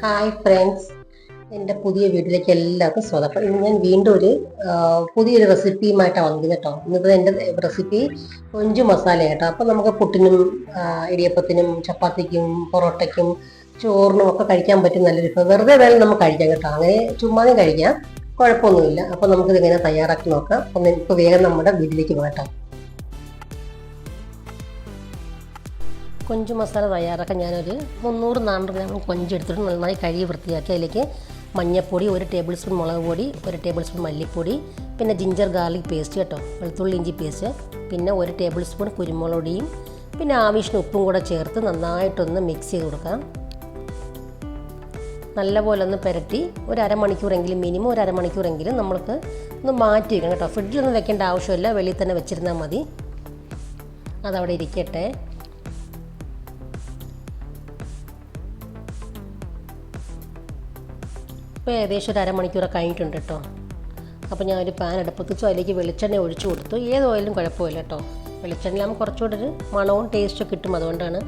Hi friends എന്റെ പുതിയ വീട്ടിലേക്ക് എല്ലാവർക്കും സ്വാഗതം. അപ്പം ഇന്ന് ഞാൻ വീണ്ടും ഒരു പുതിയൊരു റെസിപ്പിയുമായിട്ടാണ് വന്നിരിക്കുന്നത് കേട്ടോ. ഇന്നത്തെ എന്റെ റെസിപ്പി കൊഞ്ചു മസാല കേട്ടോ. അപ്പം നമുക്ക് പുട്ടിനും ഇടിയപ്പത്തിനും ചപ്പാത്തിക്കും പൊറോട്ടയ്ക്കും ചോറിനും ഒക്കെ കഴിക്കാൻ പറ്റും നല്ലൊരു വെറുതെ വേണം നമുക്ക് കഴിക്കാം കേട്ടോ. അങ്ങനെ ചുമ്മാതെ കഴിക്കാം. കുഴപ്പമൊന്നുമില്ല. അപ്പോൾ നമുക്കിത് ഇങ്ങനെ തയ്യാറാക്കി നോക്കാം. അപ്പം ഇപ്പോൾ വേഗം നമ്മുടെ വീട്ടിലേക്ക് പോകാം കൊഞ്ച് മസാല തയ്യാറാക്കാൻ ഞാനൊരു മുന്നൂറ് നാനൂറ് ഗ്രാം കൊഞ്ച് എടുത്തിട്ട് നന്നായി കഴുകി വൃത്തിയാക്കി. അതിലേക്ക് മഞ്ഞൾപ്പൊടി ഒരു ടേബിൾ സ്പൂൺ മുളക് പൊടി ഒരു ടേബിൾ സ്പൂൺ മല്ലിപ്പൊടി പിന്നെ ജിഞ്ചർ ഗാർലിക് പേസ്റ്റ് കേട്ടോ വെളുത്തുള്ളി ഇഞ്ചി പേസ്റ്റ് പിന്നെ ഒരു ടേബിൾ സ്പൂൺ കുരുമുളക് പൊടിയും പിന്നെ ആവശ്യത്തിന് ഉപ്പും കൂടെ ചേർത്ത് നന്നായിട്ടൊന്ന് മിക്സ് ചെയ്ത് കൊടുക്കാം. നല്ലപോലെ ഒന്ന് പുരട്ടി ഒരു അരമണിക്കൂറെങ്കിലും മിനിമം ഒരു അരമണിക്കൂറെങ്കിലും നമ്മൾക്ക് ഒന്ന് മാറ്റി വെക്കണം കേട്ടോ. ഫ്രിഡ്ജിലൊന്നും വെക്കേണ്ട ആവശ്യമില്ല വെളിയിൽ തന്നെ വെച്ചിരുന്നാൽ മതി. അതവിടെ ഇരിക്കട്ടെ. ഇപ്പോൾ ഏകദേശം ഒരു അരമണിക്കൂറൊക്കെ കഴിഞ്ഞിട്ടുണ്ട് കേട്ടോ. അപ്പോൾ ഞാൻ ഒരു പാൻ അടുപ്പത്ത് വെച്ചു. അതിലേക്ക് വെളിച്ചെണ്ണ ഒഴിച്ചു കൊടുത്തു. ഏത് ഓയിലും കുഴപ്പമില്ല കേട്ടോ. വെളിച്ചെണ്ണയിലാകുമ്പോൾ കുറച്ചുകൂടെ ഒരു മണവും ടേസ്റ്റും കിട്ടും അതുകൊണ്ടാണ്.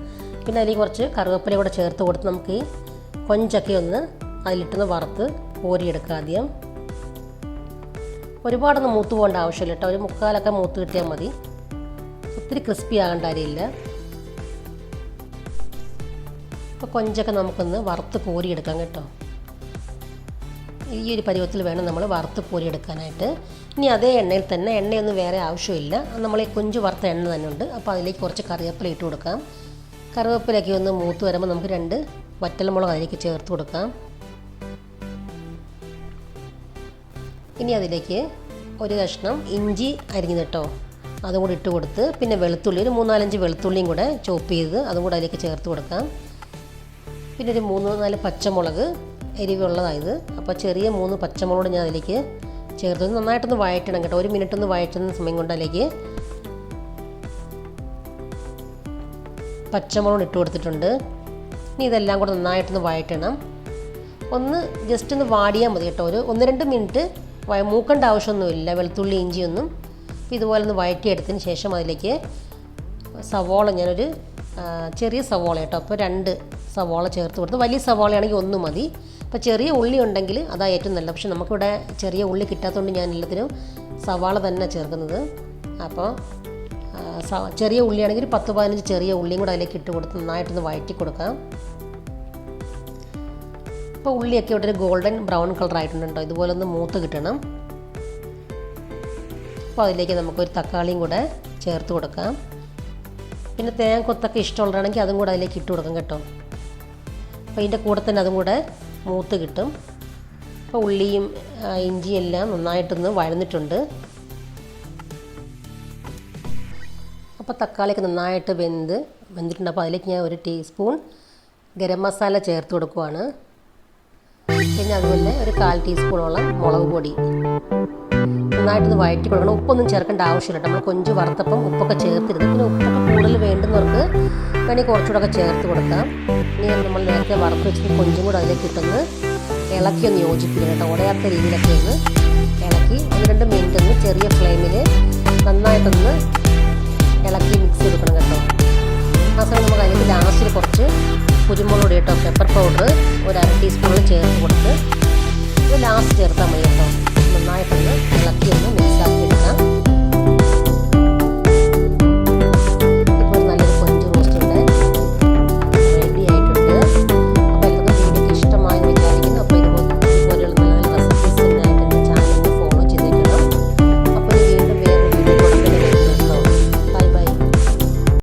പിന്നെ അതിലേക്ക് കുറച്ച് കറുവേപ്പില കൂടെ ചേർത്ത് കൊടുത്ത് നമുക്ക് കൊഞ്ചൊക്കെ ഒന്ന് അതിലിട്ടൊന്ന് വറുത്ത് കോരിയെടുക്കുക ആദ്യം. ഒരുപാടൊന്നും മൂത്ത് പോകേണ്ട ആവശ്യമില്ല കേട്ടോ. ഒരു മുക്കാലൊക്കെ മൂത്ത് കിട്ടിയാൽ മതി. ഒത്തിരി ക്രിസ്പി ആകേണ്ട കാര്യമില്ല. അപ്പോൾ കൊഞ്ചൊക്കെ നമുക്കൊന്ന് വറുത്ത് കോരിയെടുക്കാം കേട്ടോ. ഈ ഒരു പരുവത്തിൽ വേണം നമ്മൾ വറുത്ത് എടുക്കാനായിട്ട്. ഇനി അതേ എണ്ണയിൽ തന്നെ എണ്ണയൊന്നും വേറെ ആവശ്യമില്ല. നമ്മൾ ഈ കൊഞ്ച് വറുത്ത എണ്ണ തന്നെ ഉണ്ട്. അപ്പോൾ അതിലേക്ക് കുറച്ച് കറിവേപ്പില ഇട്ട് കൊടുക്കാം. കറിവേപ്പിലൊക്കെ ഒന്ന് മൂത്ത് വരുമ്പോൾ നമുക്ക് രണ്ട് വറ്റൽമുളക് അതിലേക്ക് ചേർത്ത് കൊടുക്കാം. ഇനി അതിലേക്ക് ഒരു കഷ്ണം ഇഞ്ചി അരിഞ്ഞത് കേട്ടോ. അതും കൂടി ഇട്ട് കൊടുത്ത് പിന്നെ വെളുത്തുള്ളി ഒരു മൂന്നാലഞ്ച് വെളുത്തുള്ളിയും കൂടെ ചോപ്പ് ചെയ്ത് അതും കൂടെ അതിലേക്ക് ചേർത്ത് കൊടുക്കാം. പിന്നെ ഒരു മൂന്ന് നാല് പച്ചമുളക് എരിവുള്ളതായത്. അപ്പോൾ ചെറിയ മൂന്ന് പച്ചമുളക് ഞാൻ അതിലേക്ക് ചേർത്ത്. നന്നായിട്ടൊന്ന് വഴറ്റണം കേട്ടോ. ഒരു മിനിറ്റ് ഒന്ന് വഴറ്റുന്ന സമയം കൊണ്ട് അതിലേക്ക് പച്ചമുളക് ഇട്ട് കൊടുത്തിട്ടുണ്ട്. ഇനി ഇതെല്ലാം കൂടെ നന്നായിട്ടൊന്ന് വഴറ്റണം. ഒന്ന് ജസ്റ്റ് ഒന്ന് വാടിയാൽ മതി കേട്ടോ. ഒരു ഒന്ന് രണ്ട് മിനിറ്റ് മൂക്കേണ്ട ആവശ്യമൊന്നുമില്ല. വെളുത്തുള്ളി ഇഞ്ചിയൊന്നും. അപ്പോൾ ഇതുപോലെ ഒന്ന് വഴറ്റിയെടുത്തതിന് ശേഷം അതിലേക്ക് സവോള ഞാനൊരു ചെറിയ സവോള കേട്ടോ. അപ്പോൾ രണ്ട് സവോള ചേർത്ത് കൊടുത്ത്. വലിയ സവോളയാണെങ്കിൽ ഒന്ന് മതി. അപ്പോൾ ചെറിയ ഉള്ളി ഉണ്ടെങ്കിൽ അതാ ഏറ്റവും നല്ലത്. പക്ഷെ നമുക്കിവിടെ ചെറിയ ഉള്ളി കിട്ടാത്തതുകൊണ്ട് ഞാൻ എല്ലാത്തിനും സവാള തന്നെ ചേർക്കുന്നത്. അപ്പോൾ ചെറിയ ഉള്ളിയാണെങ്കിൽ പത്ത് പതിനഞ്ച് ചെറിയ ഉള്ളിയും കൂടെ അതിലേക്ക് ഇട്ട് കൊടുത്ത് നന്നായിട്ടൊന്ന് വഴറ്റി കൊടുക്കാം. ഇപ്പോൾ ഉള്ളിയൊക്കെ ഇവിടെ ഒരു ഗോൾഡൻ ബ്രൗൺ കളർ ആയിട്ടുണ്ട്? ഇതുപോലെ ഒന്ന് മൂത്ത് കിട്ടണം. അപ്പോൾ അതിലേക്ക് നമുക്കൊരു തക്കാളിയും കൂടെ ചേർത്ത് കൊടുക്കാം. പിന്നെ തേങ്ങ കൊത്തൊക്കെ ഇഷ്ടമുള്ളതാണെങ്കിൽ അതും കൂടെ അതിലേക്ക് ഇട്ട് കൊടുക്കാം കേട്ടോ. അപ്പോൾ ഇതിന്റെ കൂടെ തന്നെ അതും കൂടെ മൂത്ത് കിട്ടും. അപ്പോൾ ഉള്ളിയും ഇഞ്ചിയെല്ലാം നന്നായിട്ടൊന്ന് വഴന്നിട്ടുണ്ട്. അപ്പോൾ തക്കാളിയൊക്കെ നന്നായിട്ട് വെന്ത് വെന്തിട്ടുണ്ട്. അപ്പോൾ അതിലേക്ക് ഞാൻ ഒരു ടീസ്പൂൺ ഗരം മസാല ചേർത്ത് കൊടുക്കുവാണ്. പിന്നെ അതുപോലെ ഒരു കാൽ ടീസ്പൂണോളം മുളക് പൊടി. നന്നായിട്ടൊന്ന് വഴറ്റി കൊടുക്കണം ഉപ്പൊന്നും ചേർക്കേണ്ട ആവശ്യമില്ല നമ്മൾ കൊഞ്ച് വറുത്തപ്പം ഉപ്പൊക്കെ ചേർത്തിരുന്നു. പിന്നെ ഉപ്പൊക്കെ കൂടുതൽ വേണ്ടുന്നവർക്ക് വേണമെങ്കിൽ കുറച്ചുകൂടെ ഒക്കെ ചേർത്ത് കൊടുക്കാം. ഇനി നമ്മൾ നേരത്തെ വറുത്ത് വെച്ചിട്ട് കൊഞ്ചും കൂടെ അതിലേക്ക് ഇട്ടൊന്ന് ഇളക്കി ഒന്ന് യോജിപ്പിക്കണം കേട്ടോ. ഉടയാത്ത രീതിയിലൊക്കെ ഒന്ന് ഇളക്കി ഒന്ന് രണ്ട് മിനിറ്റ് ഒന്ന് ചെറിയ ഫ്ലെയിമിൽ നന്നായിട്ടൊന്ന് ഇളക്കി മിക്സ് ചെയ്തെടുക്കണം കേട്ടോ. ആ സമയം നമുക്ക് അതിലേക്ക് ലാസ്റ്റിൽ കുറച്ച് കുരുമുളക് കേട്ടോ. പെപ്പർ പൗഡർ ഒരു അര ടീസ്പൂണിൽ ചേർത്ത് കൊടുത്ത് ഇത് ലാസ്റ്റ് ചേർത്താൽ മതി